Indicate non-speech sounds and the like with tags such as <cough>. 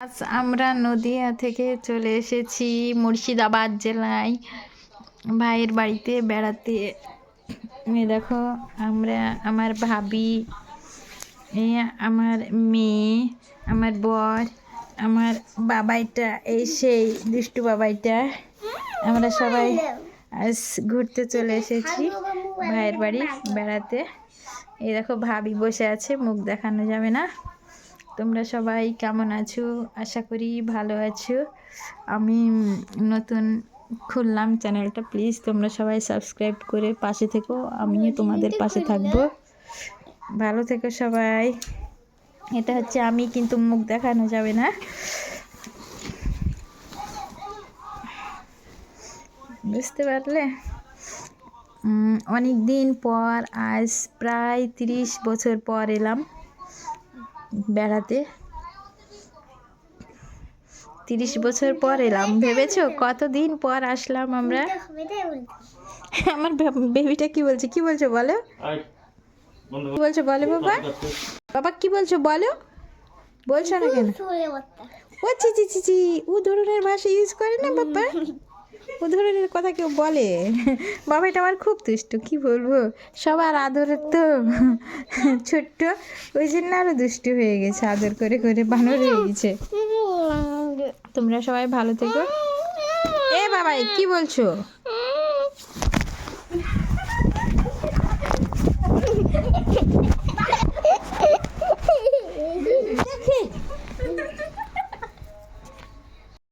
আজ আমরা নদিয়া থেকে চলে এসেছি মুর্শিদাবাদ জেলায়। ভাইয়ের বাড়িতে বেড়াতে। দেখো, আমরা, আমার ভাবি আমার মেয়ে, আমার বর, আমার বাবাইটা, এই সেই দুষ্টু বাবাইটা। আমরা সবাই আজ ঘুরতে চলে এসেছি ভাইয়ের বাড়ি বেড়াতে। এই দেখো, ভাবি বসে আছে, মুখ দেখানো যাবে না। তোমরা সবাই কেমন আছো? আশা করি ভালো আছো। আমি নতুন খুললাম চ্যানেলটা প্লিজ তোমরা সবাই সাবস্ক্রাইব করে পাশে থেকো। আমিও তোমাদের পাশে থাকব। ভালো থেকো সবাই। এটা হচ্ছে আমি কিন্তু মুখ দেখানো যাবে না। বুঝতে পারলে? অনেক দিন পর আজ প্রায় তিরিশ বছর পর এলাম। বেড়াতে। তিরিশ বছর পর এলাম ভেবেছো? কতদিন পর আসলাম আমরা? আমার বেবিটা কি বলছে? কি বলছো বলো? কি বলছো বলো বাবা? বাবা কি বলছো বলো? বলছো না কেন? ও চি চি চি চি ও ধরনের ভাষা ইউজ করে না বাবা? <laughs> ও ধরনের কথা কেউ বলে? বাবা, এটা আমার খুব দুষ্ট কি বলব? সবার আদরের তো ছোট্ট, ওই জন্য আরও দুষ্টু হয়ে গেছে, আদর করে করে বানর হয়ে গেছে। তোমরা সবাই ভালো থেকো। এ বাবাই, কি বলছো?